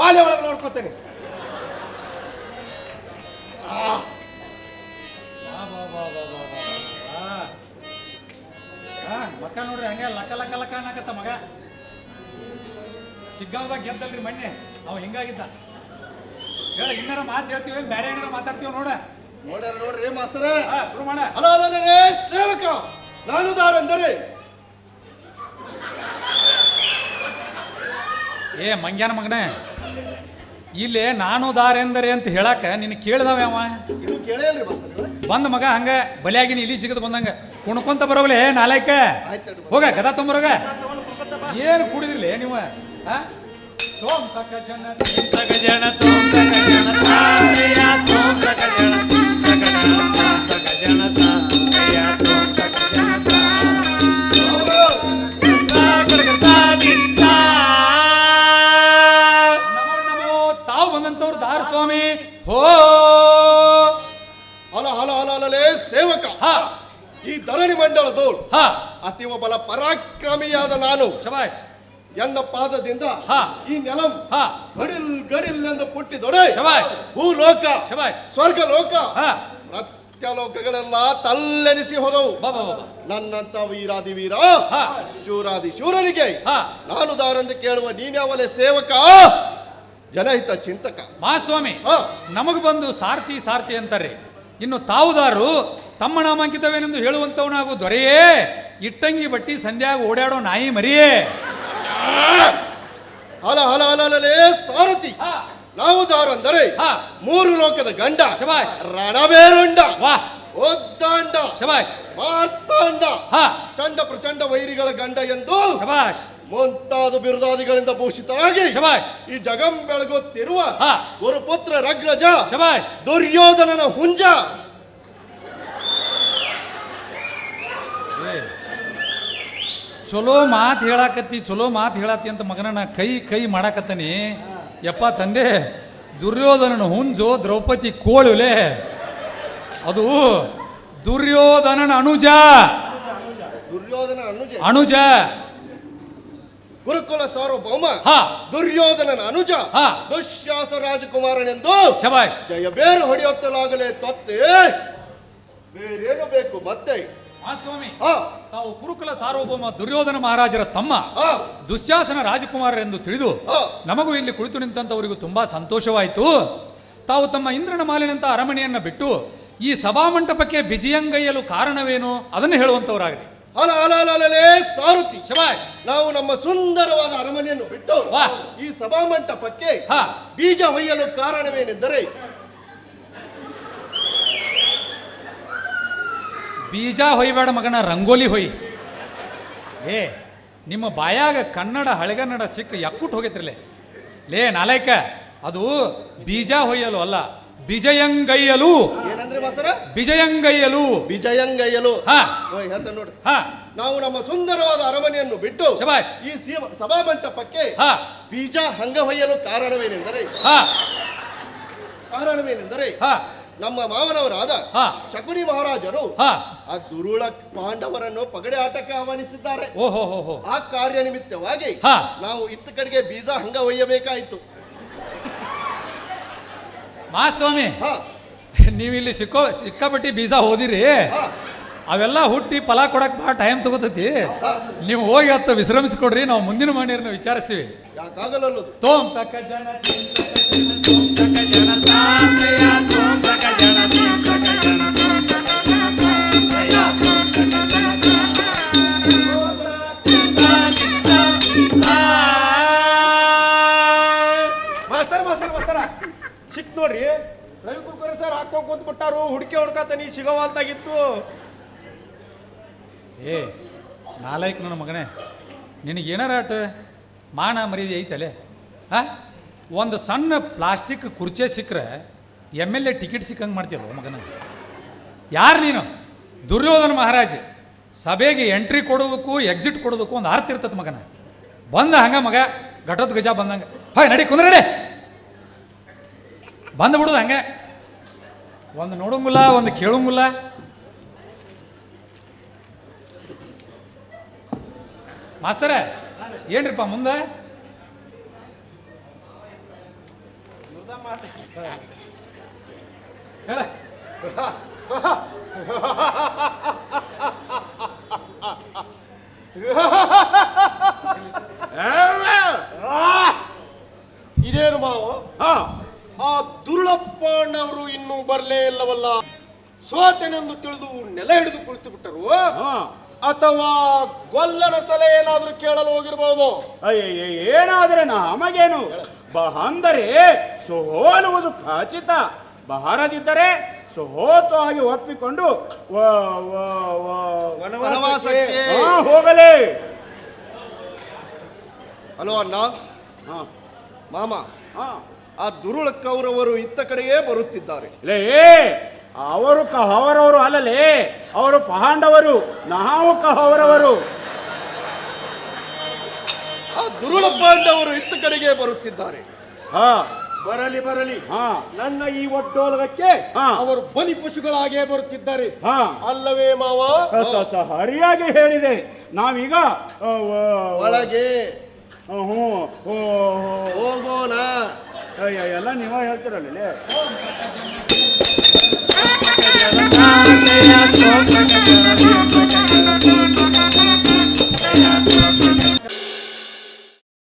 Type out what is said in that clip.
ಒಳಗೆ ನೋಡ್ಕೋತೇನೆ. ಮಕ್ಕ ನೋಡ್ರಿ ಹಂಗೆ ಲಕ್ಕ ಲಕ್ಕ ಲಕ್ಕ ಅನ್ನಕತ್ತ ಮಗ. ಸಿಗ್ಗಾವ್ದಾಗ ಗೆದ್ದಲ್ರಿ ಮಣ್ಣೆ. ಅವ ಹಿಂಗಾಗಿದ್ದ. ಹೇಳ ಇನ್ನಾರ ಮಾತು ಹೇಳ್ತೀವಿ ಬೇರೆ ಏನಾರ ಮಾತಾಡ್ತೀವಿ ನೋಡ. ನೋಡ್ಯಾರ ನೋಡ್ರಿ ಮಾಸ್ತರ. ಹಾ ಶುರು ಮಾಡ. ಅಲ್ಲ ಅಲ್ಲ ಸೇವಕ. ನಾನು ದಾರಂದರೆ ಏ ಮಂಗ್ಯಾನ ಮಗನೇ. ಇಲ್ಲಿ ನಾನು ದಾರೆಂದರೆ ಅಂತ ಹೇಳಾಕ ನಿನ್ನ ಕೇಳ್ದವ ಅವ? ಬಂದ ಮಗ ಹಂಗ ಬಲಿಯಾಗಿನ ಇಲ್ಲಿ ಸಿಗದ್ ಬಂದಂಗ. ಕುಣ್ಕೊಂತ ಬರೋಗ್ಲೆ ನಾಲ್ಕೆ? ಹೋಗ ಗದ ತೊಂಬರೋಗ? ಏನು ಕುಡಿದಿರ್ಲಿ ನೀವು ಆ? ತೋಂ ತಕ ಜನ ತೀಂ ತಕ ಜನ ತೋಮ್ ತಕ ಜನ ಬಂದಂತವ್ರು ದಾರ ಸ್ವಾಮಿ. ಹೋ. ಹಲ ಹಲ ಹಲ ಹಲಲೇ ಸೇವಕ. ಹಾ. ಈ ಧರಣಿ ಮಂಡಳದವ್ರು ಹಾ. ಅತಿವ ಬಲ ಪರಾಕ್ರಮಿಯಾದ ನಾನು. ಶಬಾಷ್. ಎನ್ನ ಪಾದದಿಂದ ಹಾ. ಈ ನೆಲಂ ಹಾ. ಗಡಿಲ್ ಗಡಿಲ್ ಎಂದು ಪುಟ್ಟಿದೊಡೆ. ಶಬಾಷ್. ಭೂಲೋಕ ಶಬಾಷ್. ಸ್ವರ್ಗ ಲೋಕ ಹಾ. ಪ್ರತ್ಯಲೋಕಗಳೆಲ್ಲ ತಲ್ಲೆನಿಸಿ ಹೋದವು. ನನ್ನಂತ ವೀರಾದಿ ವೀರ ಶೂರಾದಿ ಶೂರನಿಗೆ. ಹಾ. ನಾನು ದಾರಂದು ಕೇಳುವ ನೀನ್ಯಾವಲೆ ಸೇವಕ? ಜನಹಿತ ಚಿಂತಕ. ಮಹಾಸ್ವಾಮಿ ಹಾ. ನಮಗ್ ಬಂದು ಸಾರ್ಥಿ ಸಾರ್ಥಿ ಅಂತಾರೆ. ಇನ್ನು ತಾವುದಾರು ತಮ್ಮ ನಾಮಾಂಕಿತವೇನೆಂದು ಹೇಳುವಂತವನಾಗು ದೊರೆಯೇ. ಇಟ್ಟಂಗಿ ಬಟ್ಟಿ ಸಂಧ್ಯಾಗ ಓಡಾಡೋ ನಾಯಿ ಮರಿಯೇ. ಹಲ ಹಲ ಹಲಲೇ ಸಾರಥಿ. ಹಾ. ನಾವು ದಾರಂದರೆ ಹಾ. ಮೂರು ಲೋಕದ ಗಂಡ ಶಬಾಷ್. ರಣಬೇರುಂಡ ವಾ. ಒದ್ದಾಂಡ ಶಬಾಷ್. ಮಾರ್ತಾಂಡ ಹಾ. ಚಂಡ ಪ್ರಚಂಡ ವೈರಿಗಳ ಗಂಡ ಎಂದು ಶಬಾಷ್. ಮುಂತಾದ ಬಿರುದಾದಿಗಳಿಂದ ಭೂಷಿತರಾಗಿ ಶಬಾಷ್! ಈ ಜಗಂ ಬೆಳಗುತ್ತಿರುವ ಹಾ. ಗುರುಪುತ್ರ ರಗ್ರಜ ಶಬಾಷ್! ದುರ್ಯೋಧನನ ಹುಂಜ. ಚಲೋ ಮಾತು ಹೇಳಾಕತ್ತಿ ಚಲೋ ಮಾತು ಹೇಳತ್ತಿ ಅಂತ ಮಗನ ನಾ ಕೈ ಕೈ ಮಾಡಾಕತ್ತನಿ. ಯಪ್ಪ ತಂದೆ ದುರ್ಯೋಧನನ ಹುಂಜು ದ್ರೌಪದಿ ಕೋಳುಲೆ ಅದು ದುರ್ಯೋಧನನ ಅನುಜ. ದುರ್ಯೋಧನ ಅನುಜ. ಅನುಜ. ಗುರುಕುಲ ಸಾರ್ವಭೌಮ ಹಾ. ದುರ್ಯೋಧನನ ಅನುಜ. ದುಶ್ಯಾಸ ರಾಜಕುಮಾರನೆಂದು ಜಯ ಬೇರು ಹೊಡೆಯುತ್ತಲಾಗಲೇ ತತ್ತೆ ಬೇರೇನು ಬೇಕು ಮತ್ತೆ? ಆ ಸ್ವಾಮಿ ತಾವು ಕುರುಕುಲ ಸಾರ್ವಭೌಮ ದುರ್ಯೋಧನ ಮಹಾರಾಜರ ತಮ್ಮ ದುಶ್ಯಾಸನ ರಾಜಕುಮಾರರೆಂದು ತಿಳಿದು ನಮಗೂ ಇಲ್ಲಿ ಕುಳಿತು ನಿಂತಂಥವರಿಗೂ ತುಂಬಾ ಸಂತೋಷವಾಯಿತು. ತಾವು ತಮ್ಮ ಇಂದ್ರನ ಮಾಲಿನಂತ ಅರಮನೆಯನ್ನ ಬಿಟ್ಟು ಈ ಸಭಾಮಂಟಪಕ್ಕೆ ಬಿಜಿಯಂಗೈಯಲು ಕಾರಣವೇನು ಅದನ್ನು ಹೇಳುವಂತವರಾಗ್ರಿ. ಹಲಲೇ ಸಾರಥಿ ಶಬಾಷ್. ನಾವು ನಮ್ಮ ಸುಂದರವಾದ ಅರಮನೆಯನ್ನು ಬಿಟ್ಟು ವಾ. ಈ ಸಭಾಮಂಟಪಕ್ಕೆ ಹಾ. ಬೀಜ ಹೊಯ್ಯಲು ಕಾರಣವೇನೆಂದರೆ ಬೀಜ ಹೊಯ್ಬೇಡ ಮಗನ ರಂಗೋಲಿ ಹೊಯ್. ಏ ನಿಮ್ಮ ಬಾಯಾಗ ಕನ್ನಡ ಹಳೆಗನ್ನಡ ಸಿಕ್ಕ ಯಕ್ಕುಟ್ ಹೋಗೈತ್ರಿಲೆ. ಲೇ ನಾಲೈಕ ಅದು ಬೀಜ ಹೊಯ್ಯಲು ಅಲ್ಲ ಬಿಜಯಂಗೈಯಲು ಬಿಜಯಂಗಯ್ಯಲು ಬಿಜಯಂಗೈಯಲು ವಿಜಯಂಗಯ್ಯಲು. ಹಾ. ನೋಡ್ರಿ ಹಾ. ನಾವು ನಮ್ಮ ಸುಂದರವಾದ ಅರಮನೆಯನ್ನು ಬಿಟ್ಟು ಶಬಾಷ್. ಈ ಸಿ- ಸಭಾಮಂಟಪಕ್ಕೆ ಹಾ. ಬೀಜ ಹಂಗ ಹೊಯ್ಯಲು ಕಾರಣವೇನೆಂದರೆ ಹಾ. ಕಾರಣವೇನೆಂದರೆ ಹಾ. ನಮ್ಮ ಮಾವನವರಾದ ಹಾ. ಶಕುನಿ ಮಹಾರಾಜರು ಹಾ. ಆ ದುರುಳ ಪಾಂಡವರನ್ನು ಪಗಡೆ ಆಟಕ್ಕೆ ಆಹ್ವಾನಿಸಿದ್ದಾರೆ. ಓಹೋ ಹೋ ಹೋ ಆ ಕಾರ್ಯ ನಿಮಿತ್ತವಾಗಿ ಹಾ. ನಾವು ಇತ್ತ ಕಡೆಗೆ ಬೀಜ ಹಂಗ ಒಯ್ಯಬೇಕಾಯಿತು ಹಾ. ನೀವಿಲ್ಲಿ ಸಿಕ್ಕೋ ಸಿಕ್ಕಾಪಟ್ಟಿ ಬೀಜ ಓದಿರಿ ಅವೆಲ್ಲ ಹುಟ್ಟಿ ಫಲ ಕೊಡಕ್ಕೆ ಭಾಳ ಟೈಮ್ ತಗೋತೈತಿ. ನೀವು ಹೋಗಿ ಹತ್ತು ವಿಶ್ರಮಿಸ್ಕೊಡ್ರಿ ನಾವು ಮುಂದಿನ ಮನೆಯವ್ರನ್ನ ವಿಚಾರಿಸ್ತೀವಿ. ತೋಮ್ ತಕ್ಕ ತಕ ಜನ ಹಾಕೊಂಡ್ ಹುಡುಕಿ ಹುಡ್ಕಾತ ನೀ ಹುಡ್ಕಾತನಿ ಏ, ನಾಲ್ಕು ನನ್ನ ಮಗನೇ. ನಿನಗೆ ಏನಾರ ಆಟ ಮಾನ ಮರ್ಯಾದೆ ಐತಲೆ? ಹಾ? ಒಂದು ಸಣ್ಣ ಪ್ಲಾಸ್ಟಿಕ್ ಕುರ್ಚೆ ಸಿಕ್ಕರೆ ಎಂ ಎಲ್ ಎ ಟಿಕೆಟ್ ಸಿಕ್ಕಂಗೆ ಮಾಡ್ತೀಯಲ್ಲ ಮಗನ? ಯಾರು ನೀನು? ದುರ್ಯೋಧನ ಮಹಾರಾಜ. ಸಭೆಗೆ ಎಂಟ್ರಿ ಕೊಡೋದಕ್ಕೂ ಎಕ್ಸಿಟ್ ಕೊಡೋದಕ್ಕೂ ಒಂದು ಅರ್ಥ ಇರ್ತದೆ ಮಗನ. ಬಂದ ಹಂಗ ಮಗ ಘಟೋದ್ ಗಜ ಬಂದಂಗೆ. ಹಾಯ್, ನಡಿ ಕುಂದ್ರಡೆ. ಬಂದು ಬಿಡುದು ಹಂಗೆ. ಒಂದು ನೋಡಂಗಿಲ್ಲ ಒಂದು ಕೇಳಂಗಿಲ್ಲ ಮಾಸ್ತರ ಏನ್ರಿಪ್ಪ ಮುಂದೆ ಹೇಳ ಇದೇನು ಮಾವ ಹಾ ಆ ದುರುಳಪ್ಪಣ್ಣವರು ಇನ್ನೂ ಬರಲೇ ಇಲ್ಲವಲ್ಲ? ಸೋತೆನೆಂದು ತಿಳಿದು ನೆಲ ಹಿಡಿದು ಕುಳಿತು ಬಿಟ್ಟರು ಹಾ. ಅಥವಾ ಗೊಲ್ಲನ ಸಲಹೆ ಏನಾದರೂ ಕೇಳಲು ಹೋಗಿರಬಹುದು ಅಯ್ಯಯ್ಯ ಏನಾದ್ರೆ ನಮಗೇನು? ಅಂದರೆ ಸೋಲುವುದು ಖಚಿತ. ಬಹರದಿದ್ದರೆ ಸೋತು ಆಗಿ ಒಪ್ಪಿಕೊಂಡು ವ- ವ- ವ- ವನವಾಸಕ್ಕೆ ಹಾ, ಹೋಗಲೇ. ಹಲೋ ಅಣ್ಣ. ಹಾ, ಮಾಮ. ಹಾ. ಆ ದುರುಳ ಕೌರವರು ಇತ್ತ ಕಡೆಯೇ ಬರುತ್ತಿದ್ದಾರೆ. ಲೇ ಅವರು ಕಹವರವರು ಅಲ್ಲಲೇ ಅವರು ಪಹಾಂಡವರು ನಾವು ಕಹವರವರು. ಆ ದುರುಳ ಪಾಂಡವರು ಇತ್ತ ಕಡೆಗೆ ಬರುತ್ತಿದ್ದಾರೆ. ಹಾ. ಬರಲಿ ಬರಲಿ. ಹಾ. ನನ್ನ ಈ ಒಡ್ಡೋಲಗಕ್ಕೆ ಹಾ. ಅವರು ಬಲಿ ಪಶುಗಳಾಗೇ ಬರುತ್ತಿದ್ದಾರೆ. ಹಾ. ಅಲ್ಲವೇ ಮಾವ? ಸ- ಸ- ಸರಿಯಾಗಿ ಹೇಳಿದೆ. ನಾವೀಗ ವ- ಒಳಗೆ ಹ್ಞೂ ಹೋಗೋಣ. ಅಯ್ಯ ಎಲ್ಲ ನೀವ ಹೇಳ್ತಿರಲ್ಲ ಇಲ್ಲಿ